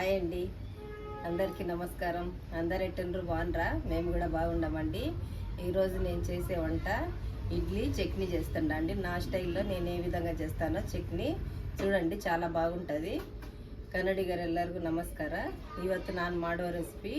Hi అండి. అందరికీ నమస్కారం. అందరు ఎట్టండ్రు బాగుండ్రా? మేము కూడా బాగుండమండి. ఈరోజు నేను చేసే వంట ఇడ్లీ చట్నీ చేస్తుండ అండి. నా స్టైల్లో నేను ఏ విధంగా చేస్తానో చట్నీ. చూడండి చాలా బాగుంటుంది. కన్నడి గారు ఎల్లరికీ నమస్కారం. ఇవత్తు నాన్ మాడో రెసిపీ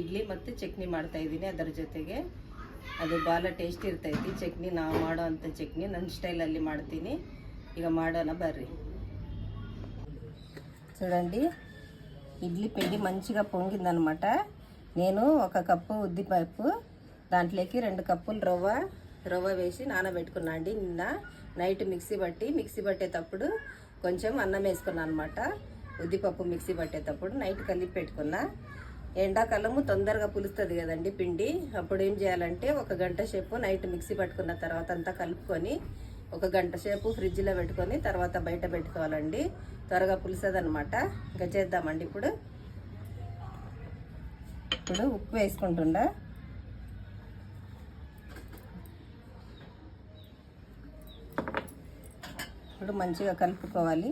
ఇడ్లీ మొత్తం చట్నీ మాడతాయి అదర జొతెగ. అది బాగా టేస్ట్ ఇరుతాయి చట్నీ నా మాడో అంత చట్నీ. నన్ను స్టైల్ అల్లి మాడతీని. ఇక మాడోన బర్రీ. చూడండి ఇడ్లీ పిండి మంచిగా పొంగిందనమాట. నేను ఒక కప్పు ఉద్దిపప్పు దాంట్లోకి రెండు కప్పులు రవ్వ రవ్వ వేసి నానబెట్టుకున్నా అండి. నిన్న నైట్ మిక్సీ పట్టి మిక్సీ పట్టేటప్పుడు కొంచెం అన్నం వేసుకున్నా అనమాట. ఉద్దిపప్పు మిక్సీ పట్టేటప్పుడు నైట్ కలిపి పెట్టుకున్నా. ఎండాకాలము తొందరగా పులుస్తుంది కదండి పిండి. అప్పుడు ఏం చేయాలంటే ఒక గంట సేపు నైట్ మిక్సీ పట్టుకున్న తర్వాత అంతా కలుపుకొని ఒక గంట సేపు ఫ్రిడ్జ్లో పెట్టుకొని తర్వాత బయట పెట్టుకోవాలండి. త్వరగా పులిసేదనమాట అనమాట ఇంకా చేద్దామండి ఇప్పుడు. ఇప్పుడు ఉప్పు వేసుకుంటుండా. ఇప్పుడు మంచిగా కలుపుకోవాలి.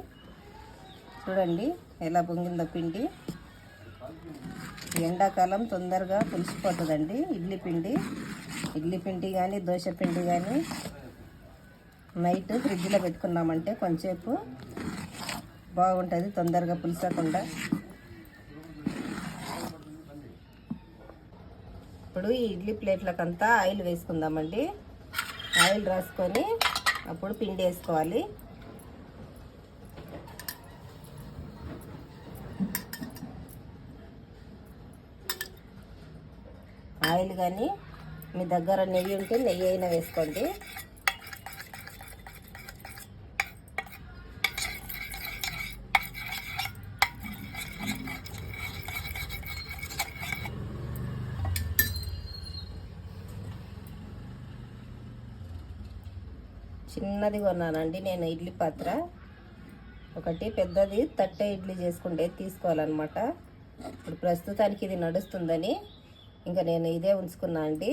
చూడండి ఎలా పొంగిందో పిండి. ఎండాకాలం తొందరగా పులిసిపోతుందండి. ఇడ్లీ పిండి. ఇడ్లీ పిండి కానీ దోశ పిండి కానీ నైట్ ఫ్రిడ్జ్లో పెట్టుకున్నామంటే కొంచెంసేపు బాగుంటుంది తొందరగా పులిసకుండా. ఇప్పుడు ఈ ఇడ్లీ ప్లేట్లకంతా ఆయిల్ వేసుకుందామండి. ఆయిల్ రాసుకొని అప్పుడు పిండి వేసుకోవాలి. ఆయిల్ కానీ మీ దగ్గర నెయ్యి ఉంటే నెయ్యి అయినా వేసుకోండి. చిన్నది కొన్నానండి నేను ఇడ్లీ పాత్ర. ఒకటి పెద్దది తట్టే ఇడ్లీ చేసుకుంటే తీసుకోవాలన్నమాట. ఇప్పుడు ప్రస్తుతానికి ఇది నడుస్తుందని ఇంకా నేను ఇదే ఉంచుకున్నా అండి.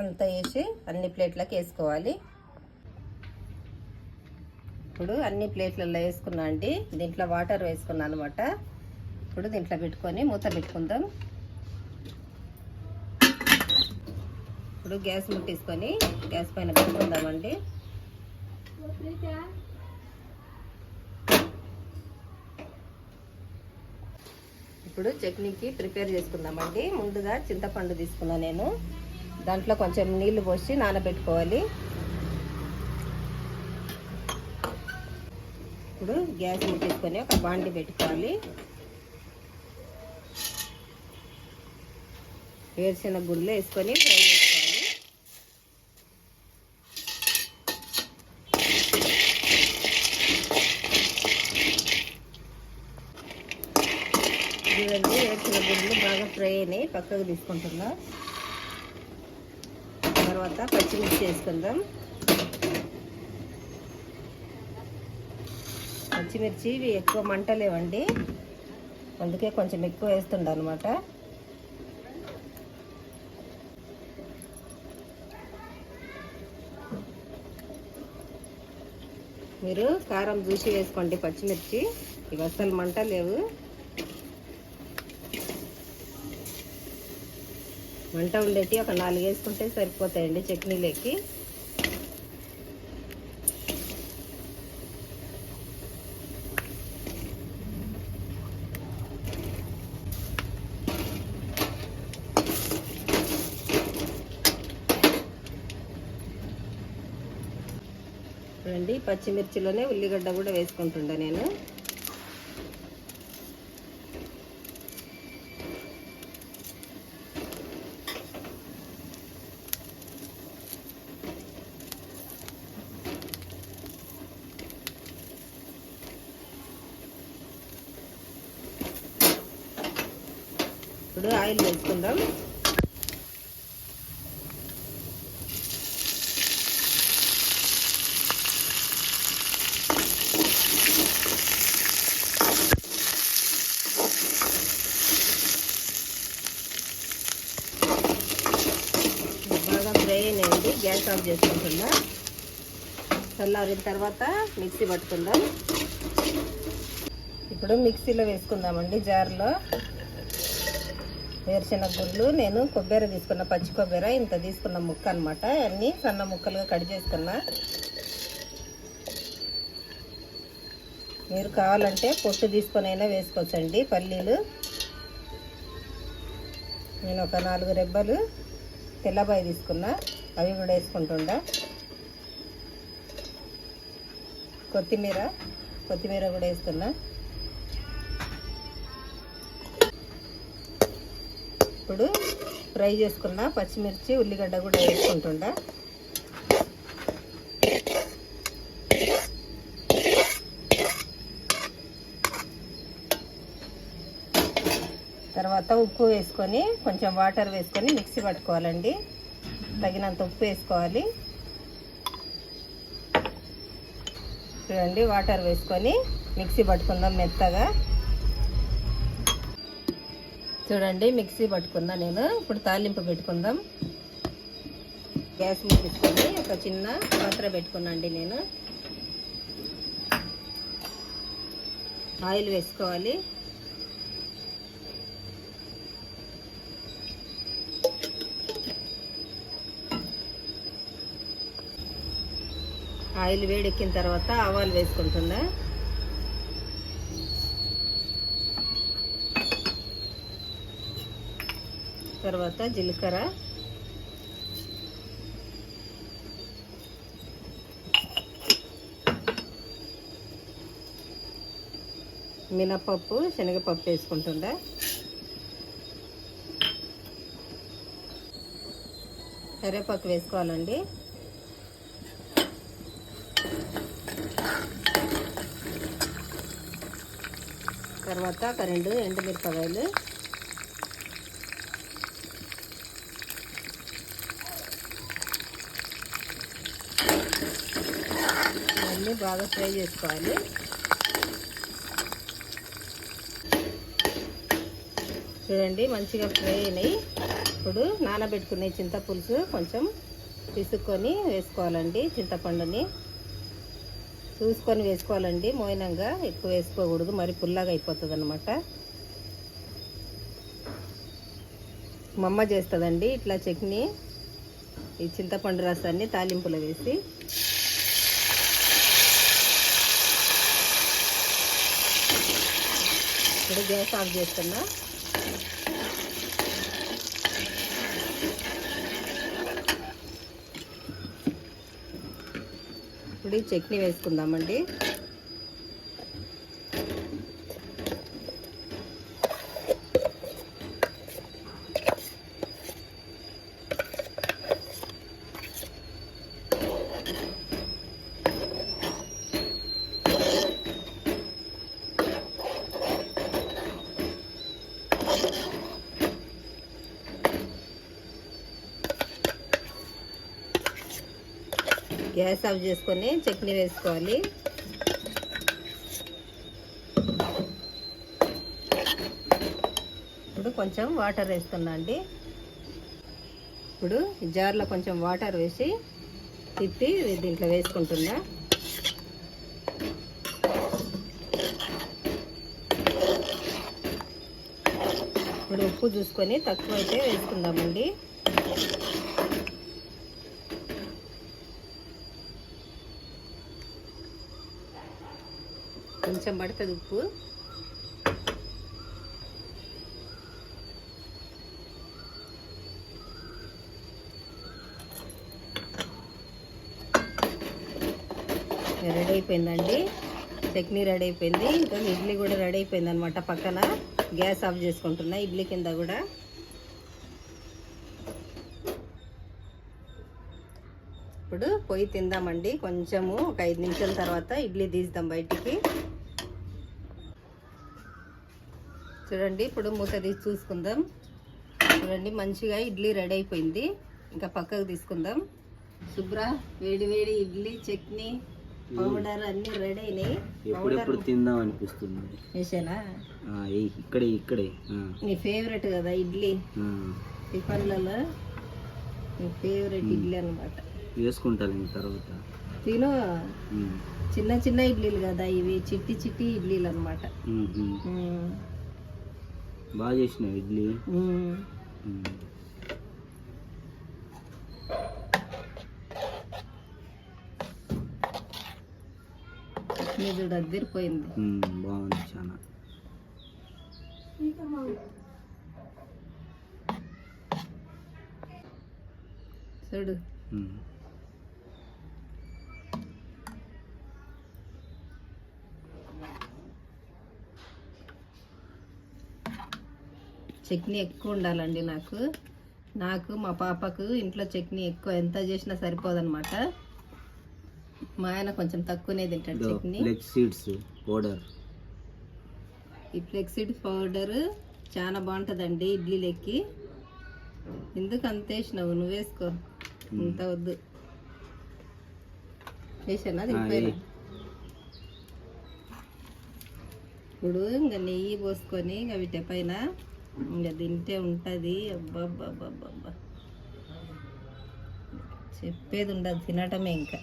అంతా వేసి అన్ని ప్లేట్లకు వేసుకోవాలి. ఇప్పుడు అన్ని ప్లేట్లలో వేసుకున్నా అండి. దీంట్లో వాటర్ వేసుకున్నాను అనమాట ఇప్పుడు దీంట్లో పెట్టుకొని మూత పెట్టుకుందాం. ఇప్పుడు గ్యాస్ ముట్టేసుకొని గ్యాస్ పైన పెట్టుకుందామండి. ఇప్పుడు చట్నీకి ప్రిపేర్ చేసుకుందామండి. ముందుగా చింతపండు తీసుకున్నా నేను. దాంట్లో కొంచెం నీళ్ళు పోసి నానబెట్టుకోవాలి. ఇప్పుడు గ్యాస్ ముట్టేసుకొని ఒక బాండి పెట్టుకోవాలి. వేరుశెనగ గుళ్ళు వేసుకొని ఫ్రై చేసుకోవాలి. చూడండి వేరుశెనగ గుళ్ళు బాగా ఫ్రై అయినాయి. పక్కకు తీసుకుంటున్నా. తర్వాత పచ్చిమిర్చి వేసుకుందాం. పచ్చిమిర్చి ఇవి ఎక్కువ మంటలేవండి అందుకే కొంచెం ఎక్కువ వేస్తుండ అనమాట మీరు కారం చూసి వేసుకోండి పచ్చిమిర్చి. ఇవి అస్సలు మంట లేవు. మంట ఉండేటి ఒక నాలుగు వేసుకుంటే సరిపోతాయండి చట్నీలోకి చూడండి పచ్చిమిర్చిలోనే ఉల్లిగడ్డ కూడా వేసుకుంటుండే నేను. ఇప్పుడు ఆయిల్ వేసుకుందాం బాగా చల్లారిందండి గ్యాస్ ఆఫ్ చేసుకుంటున్నా. చల్లారిన తర్వాత మిక్సీ పట్టుకుందాం. ఇప్పుడు మిక్సీలో వేసుకుందామండి జార్లో. వేరుశెనగ గుడ్లు నేను కొబ్బరి తీసుకున్న పచ్చి కొబ్బరి ఇంత తీసుకున్న ముక్క అనమాట అన్నీ సన్న ముక్కలుగా కట్ చేసుకున్నా. మీరు కావాలంటే పొట్టు తీసుకొని అయినా వేసుకోవచ్చండి పల్లీలు. నేను ఒక నాలుగు రెబ్బలు తెల్లబాయి తీసుకున్నా. అవి కూడా వేసుకుంటుండా. కొత్తిమీర కొత్తిమీర కూడా వేస్తున్నా. ఇప్పుడు ఫ్రై చేసుకున్న పచ్చిమిర్చి ఉల్లిగడ్డ కూడా వేసుకుంటుండా. తర్వాత ఉప్పు వేసుకొని కొంచెం వాటర్ వేసుకొని మిక్సీ పట్టుకోవాలండి. తగినంత ఉప్పు వేసుకోవాలి. చూడండి వాటర్ వేసుకొని మిక్సీ పట్టుకుందాం మెత్తగా. చూడండి మిక్సీ పట్టుకుందా నేను. ఇప్పుడు తాలింపు పెట్టుకుందాం. గ్యాస్ ముగించుకొని ఒక చిన్న పాత్ర పెట్టుకున్నాండి నేను. ఆయిల్ వేసుకోవాలి. ఆయిల్ వేడెక్కిన తర్వాత ఆవాలు వేసుకుంటుందా తర్వాత జీలకర్ర. మినపప్పు శనగపప్పు వేసుకుంటుందా కరివేపాకు వేసుకోవాలండి. తర్వాత ఒక రెండు ఎండుమిరపకాయలు. అన్నీ బాగా ఫ్రై చేసుకోవాలి. చూడండి మంచిగా ఫ్రై అయినాయి. ఇప్పుడు నానబెట్టుకునే చింతపులుసు కొంచెం పిసుక్కొని వేసుకోవాలండి చింతపండుని. చూసుకొని వేసుకోవాలండి. మోయినంగా ఎక్కువ వేసుకోకూడదు. మరి పుల్లగా అయిపోతుంది అనమాట మమ్మ చేస్తుందండి ఇట్లా చట్నీ. ఈ చింతపండు రసాన్ని తాలింపులో వేసి. ఇప్పుడు గ్యాస్ ఆఫ్ చేస్తున్నా. ఇప్పుడు ఈ చట్నీ వేసుకుందామండి. గ్యాస్ ఆఫ్ చేసుకొని చట్నీ వేసుకోవాలి. ఇప్పుడు కొంచెం వాటర్ వేస్తున్నా అండి. ఇప్పుడు జార్లో కొంచెం వాటర్ వేసి తిప్పి దీంట్లో వేసుకుంటున్నా. ఇప్పుడు ఉప్పు చూసుకొని తక్కువ అయితే వేసుకుందామండి. కొంచెం పడుతుంది ఉప్పు. రెడీ అయిపోయిందండి. చట్నీ రెడీ అయిపోయింది. ఇంకా ఇడ్లీ కూడా రెడీ అయిపోయింది అనమాట పక్కన. గ్యాస్ ఆఫ్ చేసుకుంటున్నా ఇడ్లీ కింద కూడా. ఇప్పుడు పొయ్యి తిందామండి. కొంచెము ఒక ఐదు నిమిషాల తర్వాత ఇడ్లీ తీద్దాం బయటికి. చూడండి ఇప్పుడు మూత తీసి చూసుకుందాం. చూడండి మంచిగా ఇడ్లీ రెడీ అయిపోయింది. ఇంకా పక్కకు తీసుకుందాం. శుభ్ర వేడి వేడి ఇడ్లీ చట్నీ పౌడర్ అన్నీ రెడీ అయినాయి. ఎప్పుడెప్పుడు తిందాం అనిపిస్తుంది? వేసానా ఇక్కడే ఇక్కడే. నీ ఫేవరెట్ కదా ఇడ్లీ. టిఫన్లలో నీ ఫేవరెట్ ఇడ్లీ అనమాట వేసుకుంటారు ఇంక తర్వాత. తిను. చిన్న చిన్న ఇడ్లీలు కదా ఇవి చిట్టి చిట్టి ఇడ్లీలు అనమాట. బాగా చేసినావు ఇడ్లీ. అద్దరిపోయింది. ఉమ్, బాగుంది చాలా చూడు. చట్నీ ఎక్కువ ఉండాలండి నాకు. నాకు మా పాపకు ఇంట్లో చట్నీ ఎక్కువ ఎంత చేసినా సరిపోదన్నమాట. మా ఆయన కొంచెం తక్కువనే తింటాడు చట్నీ. సీడ్స్ పౌడర్ ఈ ఫ్లెక్సిడ్ పౌడర్ చాలా బాగుంటుందండి ఇడ్లీలెక్కి ఎందుకు అంత వేసినావు? నువ్వు వేసుకో. ఇంత వద్దు. వేసానా? ఇప్పుడు ఇంకా నెయ్యి పోసుకొని ఇంకా వీటి పైన ఇంకా తింటే ఉంటుంది. అబ్బా అబ్బా అబ్బా అబ్బా అబ్బా. చెప్పేది ఉండదు తినటమే ఇంకా.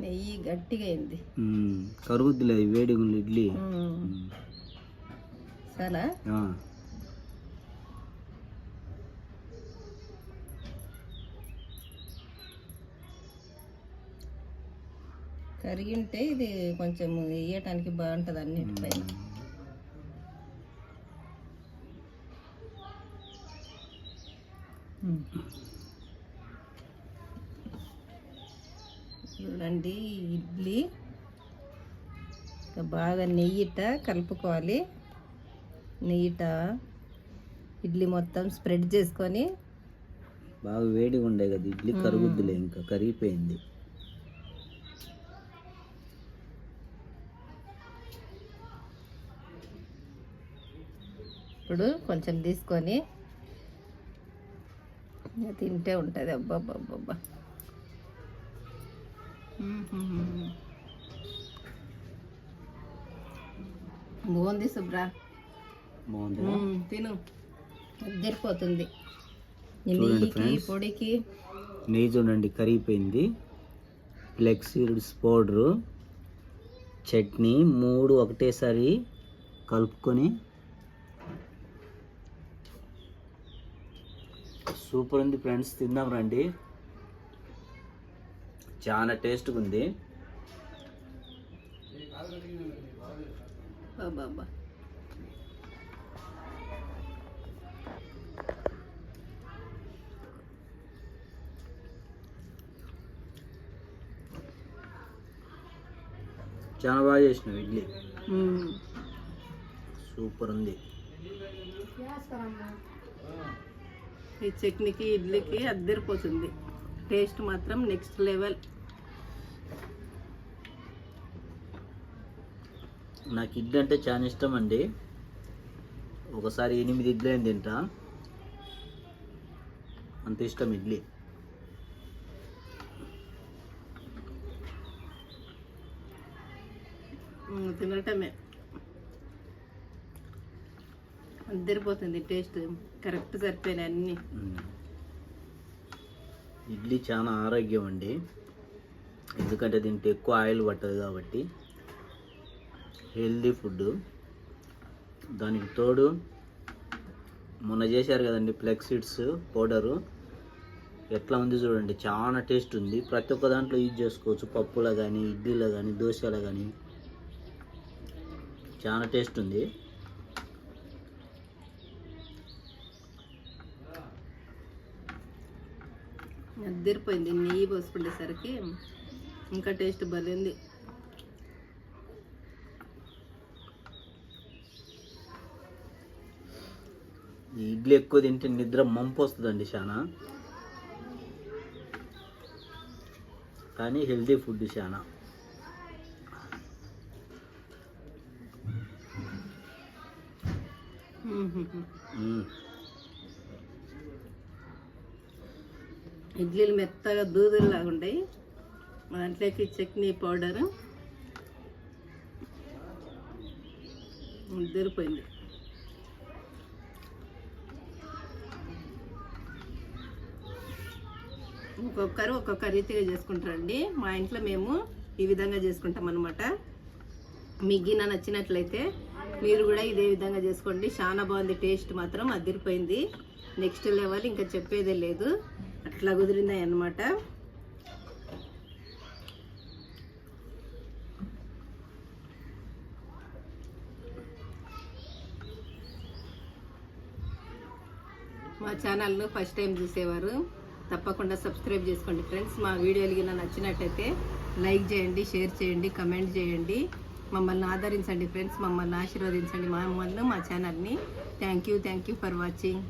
నెయ్యి గట్టిగా అయింది. వేడిగా ఉంది ఇడ్లీ. ఉమ్. కరిగి ఉంటే ఇది కొంచెం వేయటానికి బాగుంటుంది అన్నిటిపైన. చూడండి ఇడ్లీ. బాగా నెయ్యిట కలుపుకోవాలి. నెయ్యిట ఇడ్లీ మొత్తం స్ప్రెడ్ చేసుకొని బాగా వేడిగా ఉండే కదా ఇడ్లీ కరుగుద్దిలే ఇంకా కరిగిపోయింది. ఇప్పుడు కొంచెం తీసుకొని తింటే ఉంటుంది. అబ్బాబ్బాబ్బా బాగుంది శుభ్రా తిను. friends. పొడికి. నెయ్యి చూడండి కరిగిపోయింది. ఫ్లెక్స్ సీడ్స్ పౌడరు చట్నీ మూడు ఒకటేసారి కలుపుకొని సూపర్ ఉంది ఫ్రెండ్స్ తిందాం రండి. చాలా టేస్ట్గా ఉంది. బాబా చాలా బాగా చేసినావు ఇడ్లీ. సూపర్ ఉంది. ఈ చట్నీకి ఇడ్లీకి అద్దరిపోతుంది. టేస్ట్ మాత్రం నెక్స్ట్ లెవెల్. నాకు ఇడ్లీ అంటే చాలా ఇష్టం అండి. ఒకసారి ఎనిమిది ఇడ్లీ అని తింటా. అంత ఇష్టం ఇడ్లీ. తినటమే. అద్దరిపోతుంది టేస్ట్ కరెక్ట్ సరిపోయినాయి అన్ని. ఇడ్లీ చాలా ఆరోగ్యం అండి. ఎందుకంటే దీంట్లో ఎక్కువ ఆయిల్ పట్టదు కాబట్టి. Healthy food. దానికి తోడు మొన్న చేశారు కదండి ఫ్లెక్స్ సీడ్స్ పౌడరు. ఎట్లా ఉంది చూడండి చాలా టేస్ట్ ఉంది. ప్రతి ఒక్క దాంట్లో యూజ్ చేసుకోవచ్చు. పప్పులో కానీ ఇడ్లీలో కానీ దోశలో కానీ చాలా టేస్ట్ ఉంది. అద్దరిపోయింది. నెయ్యి పోసుకునేసరికి ఇంకా టేస్ట్ భలేంది ఈ ఇడ్లీ ఎక్కువ తింటే నిద్ర మంపు వస్తుందండి చాలా కానీ హెల్తీ ఫుడ్ చాలా మ్మ్. ఇడ్లీలు మెత్తగా దూదుల్లాగా మా దాంట్లోకి చట్నీ పౌడరు. దొరిపోయింది ఒక్కొక్కరు ఒక్కొక్క రీతిగా చేసుకుంటారండి. మా ఇంట్లో మేము ఈ విధంగా చేసుకుంటాం అనమాట మీ గిన్నె నచ్చినట్లయితే మీరు కూడా ఇదే విధంగా చేసుకోండి. చాలా బాగుంది టేస్ట్ మాత్రం అదిరిపోయింది. నెక్స్ట్ లెవెల్ ఇంకా చెప్పేదే లేదు. అట్లా కుదిరింది అనమాట మా ఛానల్ను ఫస్ట్ టైం చూసేవారు తప్పకుండా సబ్స్క్రైబ్ చేసుకోండి ఫ్రెండ్స్ మా వీడియోలు గిన నచ్చినట్టయితే లైక్ చేయండి షేర్ చేయండి కమెంట్ చేయండి. మమ్మల్ని ఆదరించండి ఫ్రెండ్స్ మమ్మల్ని ఆశీర్వదించండి. మమ్మల్ని మా ఛానల్ని thank you thank you for watching